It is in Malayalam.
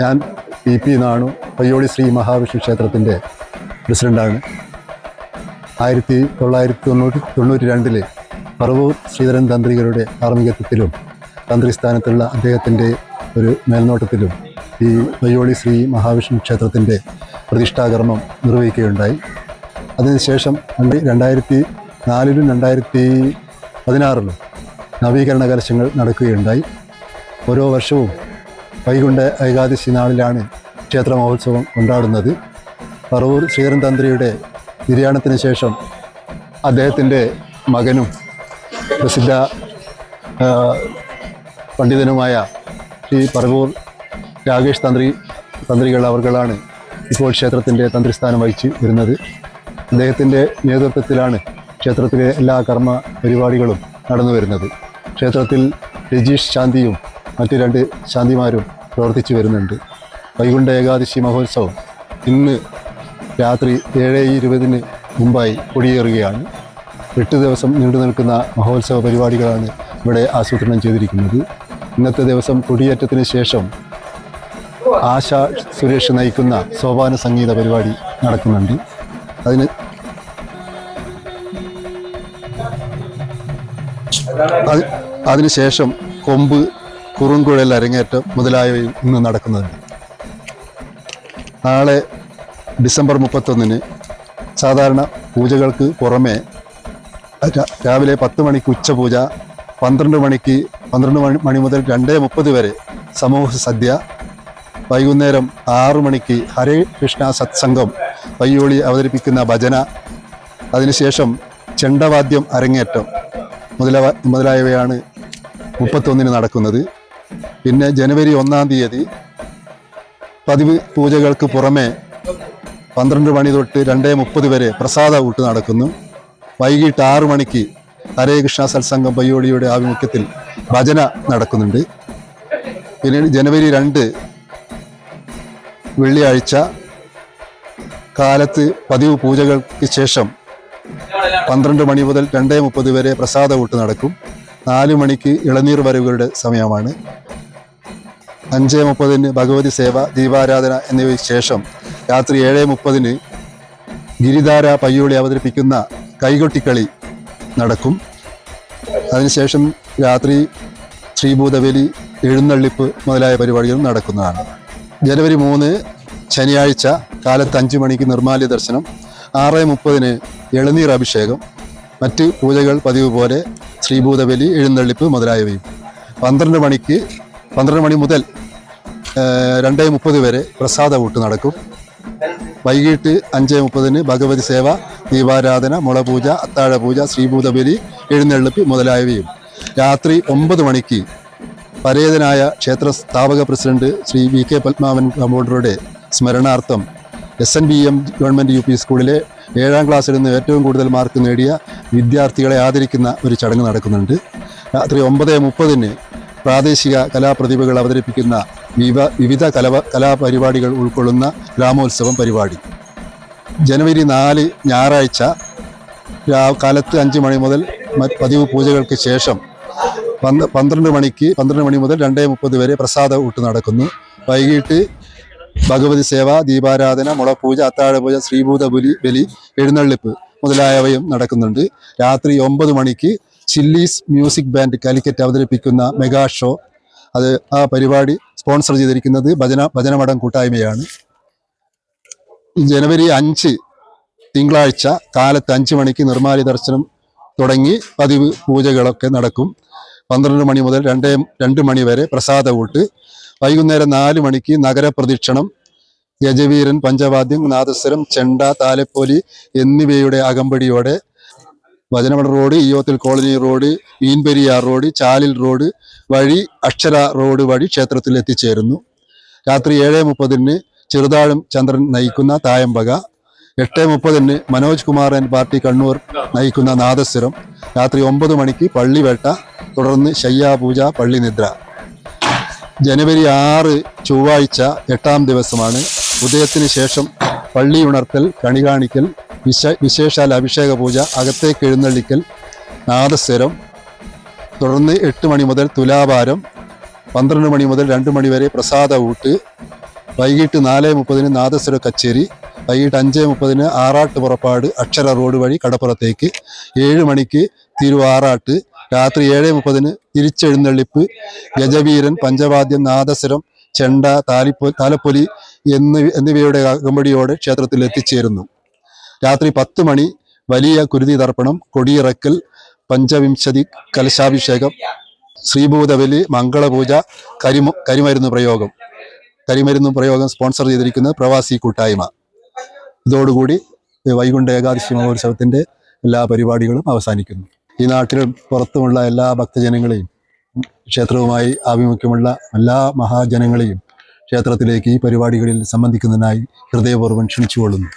ഞാൻ പി പി നാണു പയ്യോളി ശ്രീ മഹാവിഷ്ണു ക്ഷേത്രത്തിന്റെ പ്രസിഡന്റാണ് ആയിരത്തി തൊള്ളായിരത്തി തൊണ്ണൂറ്റി തൊണ്ണൂറ്റി രണ്ടിലെ പറവൂർ ശ്രീധരൻ തന്ത്രികളുടെ ആർമികത്വത്തിലും തന്ത്രി സ്ഥാനത്തുള്ള അദ്ദേഹത്തിന്റെ ഒരു മേൽനോട്ടത്തിലും ഈ പയ്യോളി ശ്രീ മഹാവിഷ്ണു ക്ഷേത്രത്തിന്റെ പ്രതിഷ്ഠാകർമ്മം നിർവഹിക്കുകയുണ്ടായി. അതിനുശേഷം രണ്ട് രണ്ടായിരത്തി നാലിലും രണ്ടായിരത്തി പതിനാറിലും നവീകരണ കലശങ്ങൾ നടക്കുകയുണ്ടായി. ഓരോ വർഷവും വൈകുണ്ഠ ഏകാദശി നാളിലാണ് ക്ഷേത്ര മഹോത്സവം കൊണ്ടാടുന്നത്. പറവൂർ ശ്രീധരൻ തന്ത്രിയുടെ നിര്യാണത്തിന് ശേഷം അദ്ദേഹത്തിന്റെ മകനും പ്രസിദ്ധ പണ്ഡിതനുമായ ശ്രീ പറവൂർ രാകേഷ് തന്ത്രി തന്ത്രികൾ അവർകളാണ് ഇപ്പോൾ ക്ഷേത്രത്തിന്റെ തന്ത്രിസ്ഥാനം വഹിച്ച് വരുന്നത്. അദ്ദേഹത്തിന്റെ നേതൃത്വത്തിലാണ് ക്ഷേത്രത്തിലെ എല്ലാ കർമ്മ പരിപാടികളും നടന്നു വരുന്നത്. ക്ഷേത്രത്തിൽ രജീഷ് ശാന്തിയും മറ്റു രണ്ട് ശാന്തിമാരും പ്രവർത്തിച്ചു വരുന്നുണ്ട്. വൈകുണ്ഠ ഏകാദശി മഹോത്സവം ഇന്ന് രാത്രി ഏഴ് ഇരുപതിന് മുമ്പായി കൊടിയേറുകയാണ്. എട്ട് ദിവസം നീണ്ടു നിൽക്കുന്ന മഹോത്സവ പരിപാടികളാണ് ഇവിടെ ആസൂത്രണം ചെയ്തിരിക്കുന്നത്. ഇന്നത്തെ ദിവസം കൊടിയേറ്റത്തിന് ശേഷം ആശ സുരേഷ് നയിക്കുന്ന സോപാന സംഗീത പരിപാടി നടക്കുന്നുണ്ട്. അതിന് അത് അതിനുശേഷം കൊമ്പ് കുറുങ്കുഴൽ അരങ്ങേറ്റം മുതലായവയും ഇന്ന് നടക്കുന്നുണ്ട് നാളെ ഡിസംബർ മുപ്പത്തൊന്നിന് സാധാരണ പൂജകൾക്ക് പുറമേ രാവിലെ പത്ത് മണിക്ക് ഉച്ചപൂജ പന്ത്രണ്ട് മണിക്ക് പന്ത്രണ്ട് മണി മണി മുതൽ രണ്ടേ മുപ്പത് വരെ സമൂഹ സദ്യ വൈകുന്നേരം ആറു മണിക്ക് ഹരേ കൃഷ്ണ സത്സംഗം പയ്യോളി അവതരിപ്പിക്കുന്ന ഭജന അതിനുശേഷം ചെണ്ടവാദ്യം അരങ്ങേറ്റം മുതലവ മുതലായവയാണ് മുപ്പത്തൊന്നിന് നടക്കുന്നത്. പിന്നെ ജനുവരി ഒന്നാം തീയതി പതിവ് പൂജകൾക്ക് പുറമെ പന്ത്രണ്ട് മണി തൊട്ട് രണ്ടേ മുപ്പത് വരെ പ്രസാദ ഊട്ട് നടക്കുന്നു. വൈകിട്ട് ആറു മണിക്ക് ഹരേ കൃഷ്ണ സത്സംഗം പയ്യോളിയുടെ ആഭിമുഖ്യത്തിൽ ഭജന നടക്കുന്നുണ്ട്. പിന്നീട് ജനുവരി രണ്ട് വെള്ളിയാഴ്ച കാലത്ത് പതിവ് പൂജകൾക്ക് ശേഷം പന്ത്രണ്ട് മണി മുതൽ രണ്ടേ മുപ്പത് വരെ പ്രസാദ ഊട്ട് നടക്കും. നാല് മണിക്ക് ഇളനീർ വരവുകളുടെ സമയമാണ്. അഞ്ച് മുപ്പതിന് ഭഗവതി സേവ ദീപാരാധന എന്നിവയ്ക്ക് ശേഷം രാത്രി ഏഴ് മുപ്പതിന് ഗിരിധാര പയ്യോളി അവതരിപ്പിക്കുന്ന കൈകൊട്ടിക്കളി നടക്കും. അതിനുശേഷം രാത്രി ശ്രീഭൂതബലി എഴുന്നള്ളിപ്പ് മുതലായ പരിപാടികൾ നടക്കുന്നതാണ്. ജനുവരി മൂന്ന് ശനിയാഴ്ച കാലത്ത് അഞ്ച് മണിക്ക് നിർമാല്യ ദർശനം ആറ് മുപ്പതിന് എളുനീർ അഭിഷേകം മറ്റ് പൂജകൾ പതിവ് പോലെ ശ്രീഭൂതബലി എഴുന്നള്ളിപ്പ് മുതലായവയും. പന്ത്രണ്ട് മണിക്ക് പന്ത്രണ്ട് മണി മുതൽ രണ്ടേ മുപ്പത് വരെ പ്രസാദ ഊട്ട് നടക്കും. വൈകിട്ട് അഞ്ച് മുപ്പതിന് ഭഗവതി സേവ ദീപാരാധന മുളപൂജ അത്താഴപൂജ ശ്രീഭൂതബലി എഴുന്നള്ളിപ്പ് മുതലായവയും. രാത്രി ഒമ്പത് മണിക്ക് പരേതനായ ക്ഷേത്ര സ്ഥാപക president Shri V K Padmavan കമ്പോഡറുടെ സ്മരണാർത്ഥം S N B M government U P സ്കൂളിലെ ഏഴാം ക്ലാസ്സിൽ നിന്ന് ഏറ്റവും കൂടുതൽ മാർക്ക് നേടിയ വിദ്യാർത്ഥികളെ ആദരിക്കുന്ന ഒരു ചടങ്ങ് നടക്കുന്നുണ്ട്. രാത്രി ഒമ്പത് മുപ്പതിന് പ്രാദേശിക കലാപ്രതിഭകൾ അവതരിപ്പിക്കുന്ന വിവ വിവിധ കലവ കലാപരിപാടികൾ ഉൾക്കൊള്ളുന്ന ഗ്രാമോത്സവം പരിപാടി. ജനുവരി നാല് ഞായറാഴ്ച കാലത്ത് അഞ്ച് മണി മുതൽ പതിവ് പൂജകൾക്ക് ശേഷം പന്ത് പന്ത്രണ്ട് മണിക്ക് പന്ത്രണ്ട് മണി മുതൽ രണ്ടേ മുപ്പത് വരെ പ്രസാദ ഊട്ട് നടക്കുന്നു. വൈകിട്ട് ഭഗവതി സേവ ദീപാരാധന മുളപൂജ അത്താഴപൂജ ശ്രീഭൂത ബലി ബലി എഴുന്നള്ളിപ്പ് മുതലായവയും നടക്കുന്നുണ്ട്. രാത്രി ഒമ്പത് മണിക്ക് ചില്ലീസ് മ്യൂസിക് ബാൻഡ് കാലിക്കറ്റ് അവതരിപ്പിക്കുന്ന മെഗാ ഷോ. അത് ആ പരിപാടി സ്പോൺസർ ചെയ്തിരിക്കുന്നത് ഭജന ഭജനമഠം കൂട്ടായ്മയാണ്. ജനുവരി അഞ്ച് തിങ്കളാഴ്ച കാലത്ത് അഞ്ച് മണിക്ക് നിർമാലി ദർശനം തുടങ്ങി പതിവ് പൂജകളൊക്കെ നടക്കും. പന്ത്രണ്ട് മണി മുതൽ രണ്ടേ രണ്ട് മണി വരെ പ്രസാദ ഊട്ട്. വൈകുന്നേരം നാല് മണിക്ക് നഗരപ്രദക്ഷിണം യജവീരൻ പഞ്ചവാദ്യം നാദസ്വരം ചെണ്ട താലപ്പൊലി എന്നിവയുടെ അകമ്പടിയോടെ വചനമഠ റോഡ് ഇയോത്തിൽ കോളനി റോഡ് മീൻപെരിയാർ റോഡ് ചാലിൽ റോഡ് വഴി അക്ഷര റോഡ് വഴി ക്ഷേത്രത്തിൽ എത്തിച്ചേരുന്നു. രാത്രി ഏഴ് മുപ്പതിന് ചെറുതാഴം ചന്ദ്രൻ നയിക്കുന്ന തായമ്പക എട്ട് മുപ്പതിന് മനോജ് കുമാർ ആൻഡ് പാർട്ടി കണ്ണൂർ നയിക്കുന്ന നാദസ്വരം രാത്രി ഒമ്പത് മണിക്ക് പള്ളിവേട്ട തുടർന്ന് ശയ്യാപൂജ പള്ളിനിദ്ര. ജനുവരി ആറ് ചൊവ്വാഴ്ച എട്ടാം ദിവസമാണ്. ഉദയത്തിന് ശേഷം പള്ളി ഉണർത്തൽ കണി കാണിക്കൽ വിശ വിശേഷാൽ അഭിഷേക പൂജ അകത്തേക്ക് എഴുന്നള്ളിക്കൽ നാദസ്വരം തുടർന്ന് എട്ട് മണി മുതൽ തുലാഭാരം പന്ത്രണ്ട് മണി മുതൽ രണ്ട് മണി വരെ പ്രസാദ ഊട്ട് വൈകിട്ട് നാല് മുപ്പതിന് നാദസ്വര കച്ചേരി വൈകിട്ട് അഞ്ച് മുപ്പതിന് ആറാട്ട് പുറപ്പാട് അക്ഷര റോഡ് വഴി കടപ്പുറത്തേക്ക് ഏഴ് മണിക്ക് തിരുവാറാട്ട് രാത്രി ഏഴ് മുപ്പതിന് തിരിച്ചെഴുന്നള്ളിപ്പ് ഗജവീരൻ പഞ്ചവാദ്യം നാദസ്വരം ചെണ്ട താലിപ്പൊ താലപ്പൊലി എന്നിവ എന്നിവയുടെ അകമ്പടിയോടെ ക്ഷേത്രത്തിൽ എത്തിച്ചേരുന്നു. രാത്രി പത്ത് മണി വലിയ കുരുതി തർപ്പണം കൊടിയിറക്കൽ പഞ്ചവിംശതി കലശാഭിഷേകം ശ്രീഭൂതബലി മംഗളപൂജ കരിമ കരിമരുന്ന് പ്രയോഗം. കരിമരുന്ന് പ്രയോഗം സ്പോൺസർ ചെയ്തിരിക്കുന്നത് പ്രവാസി കൂട്ടായ്മ. ഇതോടുകൂടി വൈകുണ്ഠ ഏകാദശി മഹോത്സവത്തിന്റെ എല്ലാ പരിപാടികളും അവസാനിക്കുന്നു. ഈ നാട്ടിലും പുറത്തുമുള്ള എല്ലാ ഭക്തജനങ്ങളെയും ക്ഷേത്രവുമായി ആഭിമുഖ്യമുള്ള എല്ലാ മഹാജനങ്ങളെയും ക്ഷേത്രത്തിലേക്ക് ഈ പരിപാടികളിൽ സംബന്ധിക്കുന്നതിനായി ഹൃദയപൂർവം ക്ഷണിച്ചുകൊള്ളുന്നു.